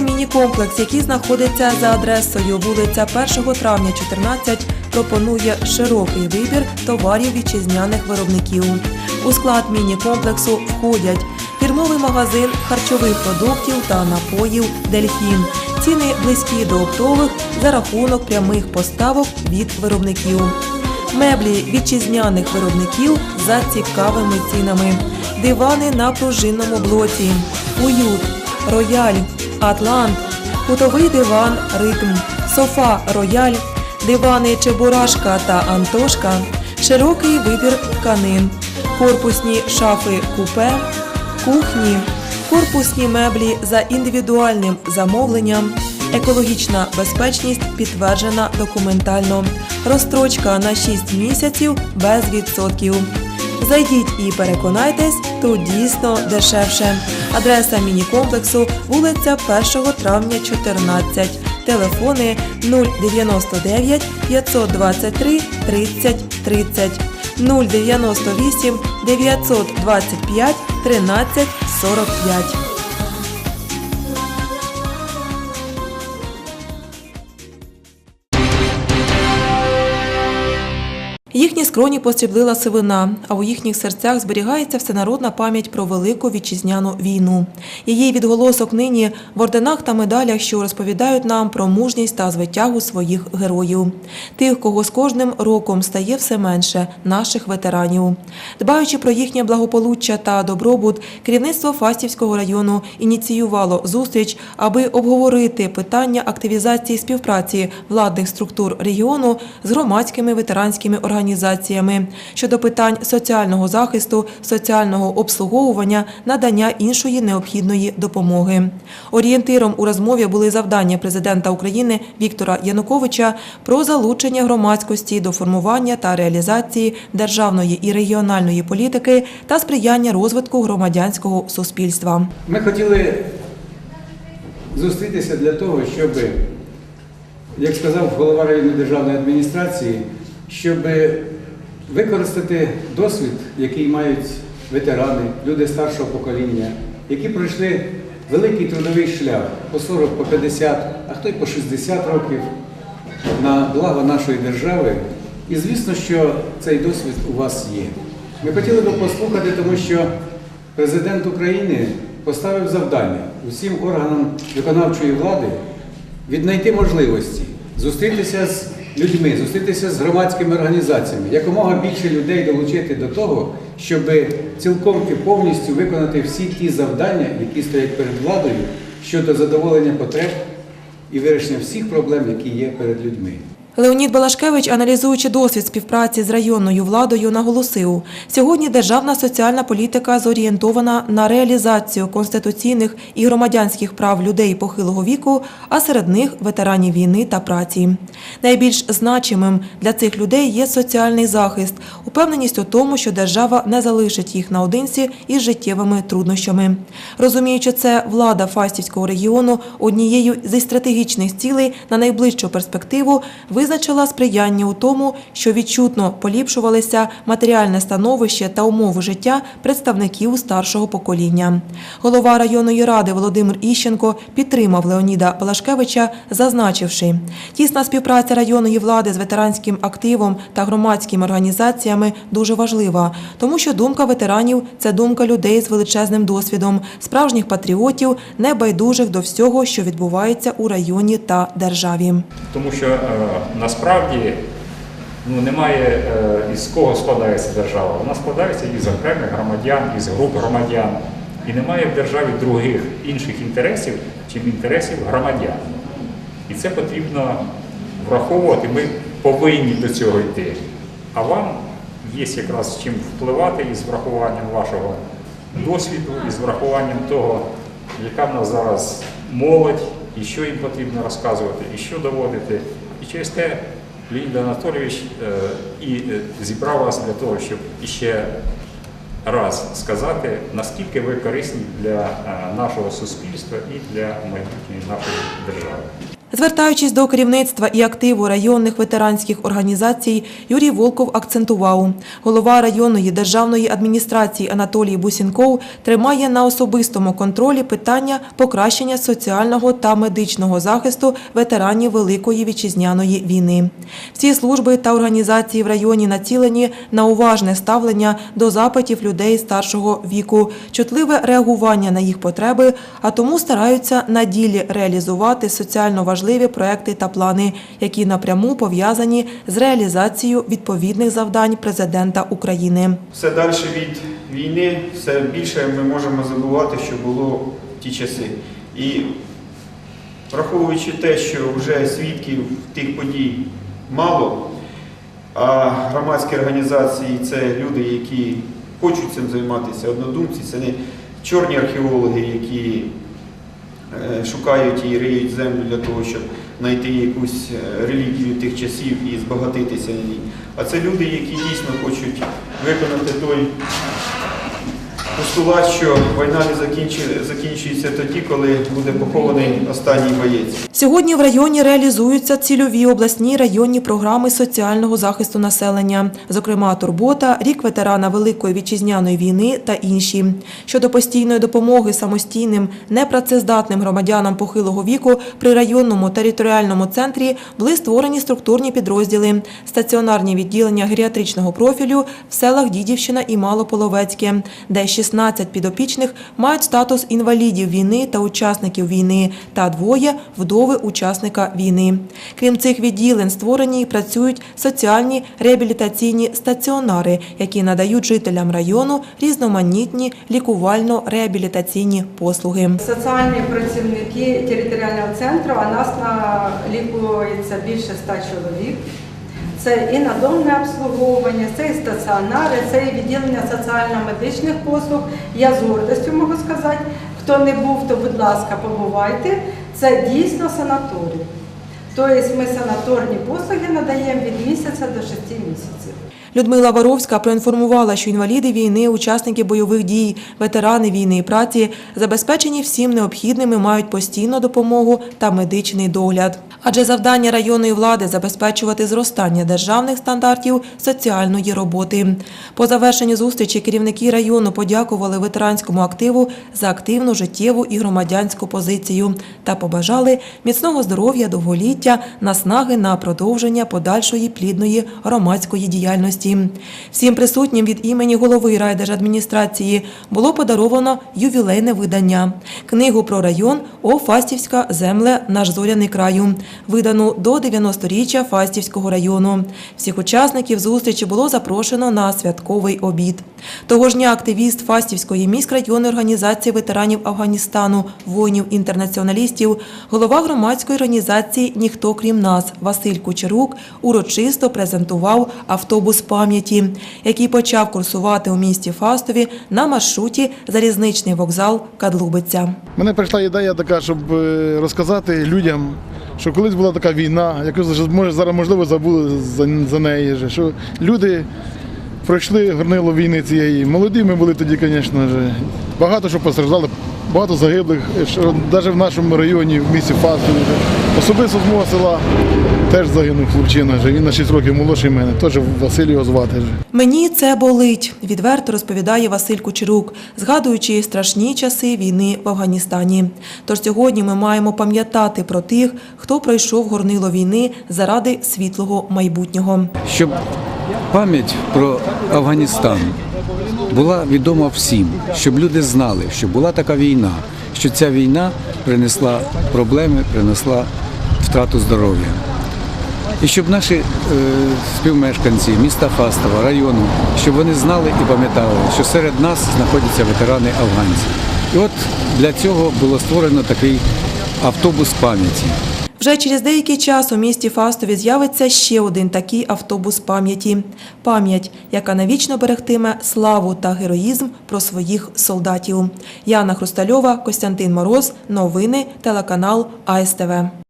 Міні-комплекс, який знаходиться за адресою вулиця 1 травня 14, пропонує широкий вибір товарів вітчизняних виробників. У склад міні-комплексу входять фірмовий магазин харчових продуктів та напоїв Дельфін. Ціни близькі до оптових за рахунок прямих поставок від виробників. Меблі вітчизняних виробників за цікавими цінами. Дивани на пружинному блоці. Уют, рояль, атлант, кутовий диван, ритм, софа рояль, дивани Чебурашка та Антошка, широкий вибір тканин, корпусні шафи купе, кухні, корпусні меблі за індивідуальним замовленням, екологічна безпечність підтверджена документально, розстрочка на 6 місяців без відсотків. Зайдіть і переконайтесь, тут дійсно дешевше. Адреса міні-комплексу вулиця 1 травня 14. Телефони 099 523 30 30 098 925 13 45. Їхні скроні посріблила сивина, а у їхніх серцях зберігається всенародна пам'ять про велику вітчизняну війну. Її відголосок нині в орденах та медалях, що розповідають нам про мужність та звитягу своїх героїв, тих, кого з кожним роком стає все менше наших ветеранів. Дбаючи про їхнє благополуччя та добробут, керівництво Фастівського району ініціювало зустріч, аби обговорити питання активізації співпраці владних структур регіону з громадськими ветеранськими організаціями щодо питань соціального захисту, соціального обслуговування, надання іншої необхідної допомоги. Орієнтиром у розмові були завдання президента України Віктора Януковича про залучення громадськості до формування та реалізації державної і регіональної політики та сприяння розвитку громадянського суспільства. Ми хотіли зустрітися для того, щоб, як сказав голова районної державної адміністрації, щоб використати досвід, який мають ветерани, люди старшого покоління, які пройшли великий трудовий шлях по 40, по 50, а хто й по 60 років на благо нашої держави. І звісно, що цей досвід у вас є. Ми хотіли би послухати, тому що президент України поставив завдання усім органам виконавчої влади віднайти можливості зустрітися з людьми, зустрітися з громадськими організаціями, якомога більше людей долучити до того, щоб цілком і повністю виконати всі ті завдання, які стоять перед владою щодо задоволення потреб і вирішення всіх проблем, які є перед людьми. Леонід Балашкевич, аналізуючи досвід співпраці з районною владою, наголосив, сьогодні державна соціальна політика зорієнтована на реалізацію конституційних і громадянських прав людей похилого віку, а серед них ветеранів війни та праці. Найбільш значимим для цих людей є соціальний захист, упевненість у тому, що держава не залишить їх наодинці із життєвими труднощами. Розуміючи це, влада Фастівського регіону однією зі стратегічних цілей на найближчу перспективу визначила сприяння у тому, що відчутно поліпшувалися матеріальне становище та умови життя представників старшого покоління. Голова районної ради Володимир Іщенко підтримав Леоніда Балашкевича, зазначивши, тісна співпраця районної влади з ветеранським активом та громадськими організаціями дуже важлива, тому що думка ветеранів це думка людей з величезним досвідом, справжніх патріотів, небайдужих до всього, що відбувається у районі та державі. Тому що е, насправді ну, немає е, із кого складається держава. Вона складається із окремих громадян, із груп громадян. І немає в державі других інших інтересів, чим інтересів громадян. І це потрібно враховувати. Ми повинні до цього йти. А вам є якраз чим впливати із врахуванням вашого досвіду, із врахуванням того, яка в нас зараз молодь, і що їм потрібно розказувати, і що доводити. Через те Леонід Анатолійович е, і е, зібрав вас для того, щоб іще раз сказати, наскільки ви корисні для е, нашого суспільства і для майбутньої нашої держави. Звертаючись до керівництва і активу районних ветеранських організацій, Юрій Волков акцентував, голова районної державної адміністрації Анатолій Бусінков тримає на особистому контролі питання покращення соціального та медичного захисту ветеранів Великої вітчизняної війни. Всі служби та організації в районі націлені на уважне ставлення до запитів людей старшого віку, чутливе реагування на їх потреби, а тому стараються на ділі реалізувати соціально важливі проекти та плани, які напряму пов'язані з реалізацією відповідних завдань президента України. Все далі від війни, все більше ми можемо забувати, що було в ті часи. І враховуючи те, що вже свідків тих подій мало, а громадські організації це люди, які хочуть цим займатися, однодумці, це не чорні археологи, які шукають і риють землю для того, щоб знайти якусь е, релігію тих часів і збагатитися ній. А це люди, які дійсно хочуть виконати той постулат, що війна не закінчується тоді, коли буде похований останній боєць. Сьогодні в районі реалізуються цільові обласні районні програми соціального захисту населення, зокрема турбота, рік ветерана Великої вітчизняної війни та інші. Щодо постійної допомоги самостійним непрацездатним громадянам похилого віку при районному територіальному центрі були створені структурні підрозділи, стаціонарні відділення геріатричного профілю в селах Дідівщина і Малополовецьке, де 16 підопічних мають статус інвалідів війни та учасників війни, та двоє вдови учасника війни. Крім цих відділень, створені і працюють соціальні реабілітаційні стаціонари, які надають жителям району різноманітні лікувально-реабілітаційні послуги. Соціальні працівники територіального центру, а нас налікується більше ста чоловік. Це і надомне обслуговування, це і стаціонари, це і відділення соціально-медичних послуг. Я з гордістю можу сказати, хто не був, то будь ласка, побувайте. Це дійсно санаторій. Тобто ми санаторні послуги надаємо від місяця до шести місяців. Людмила Варовська проінформувала, що інваліди війни, учасники бойових дій, ветерани війни і праці забезпечені всім необхідним і мають постійну допомогу та медичний догляд. Адже завдання районної влади забезпечувати зростання державних стандартів соціальної роботи. По завершенню зустрічі керівники району подякували ветеранському активу за активну життєву і громадянську позицію та побажали міцного здоров'я, довголіття, наснаги на продовження подальшої плідної громадської діяльності. Всім присутнім від імені голови райдержадміністрації було подаровано ювілейне видання книгу про район О Фастівська земле наш зоряний краю, видану до 90-річчя Фастівського району. Всіх учасників зустрічі було запрошено на святковий обід. Того ж дня активіст Фастівської міськрайонної організації ветеранів Афганістану, воїнів-інтернаціоналістів, голова громадської організації Ніхто крім нас Василь Кучерук урочисто презентував автобус пам'яті, який почав курсувати у місті Фастові на маршруті залізничний вокзал Кадлубиця. Мене прийшла ідея така, щоб е, розказати людям, що колись була така війна, яку може зараз можливо забули за, за неї. Що люди пройшли горнило війни цієї. Молоді ми були тоді, звісно. Багато що постраждали, багато загиблих, навіть в нашому районі, в місті Фастові. Особисто з мого села теж загинув хлопчина. Він на 6 років молодший мене, теж Василь його звати. Мені це болить, відверто розповідає Василь Кучерук, згадуючи страшні часи війни в Афганістані. Тож сьогодні ми маємо пам'ятати про тих, хто пройшов горнило війни заради світлого майбутнього. щоб пам'ять про Афганістан була відома всім, щоб люди знали, що була така війна, що ця війна принесла проблеми, принесла втрату здоров'я. І щоб наші е, співмешканці міста Фастова, району, щоб вони знали і пам'ятали, що серед нас знаходяться ветерани афганці. І от для цього було створено такий автобус пам'яті. Вже через деякий час у місті Фастові з'явиться ще один такий автобус пам'яті. Пам'ять, яка навічно берегтиме славу та героїзм про своїх солдатів. Яна Хрустальова, Костянтин Мороз. Новини. Телеканал АСТВ.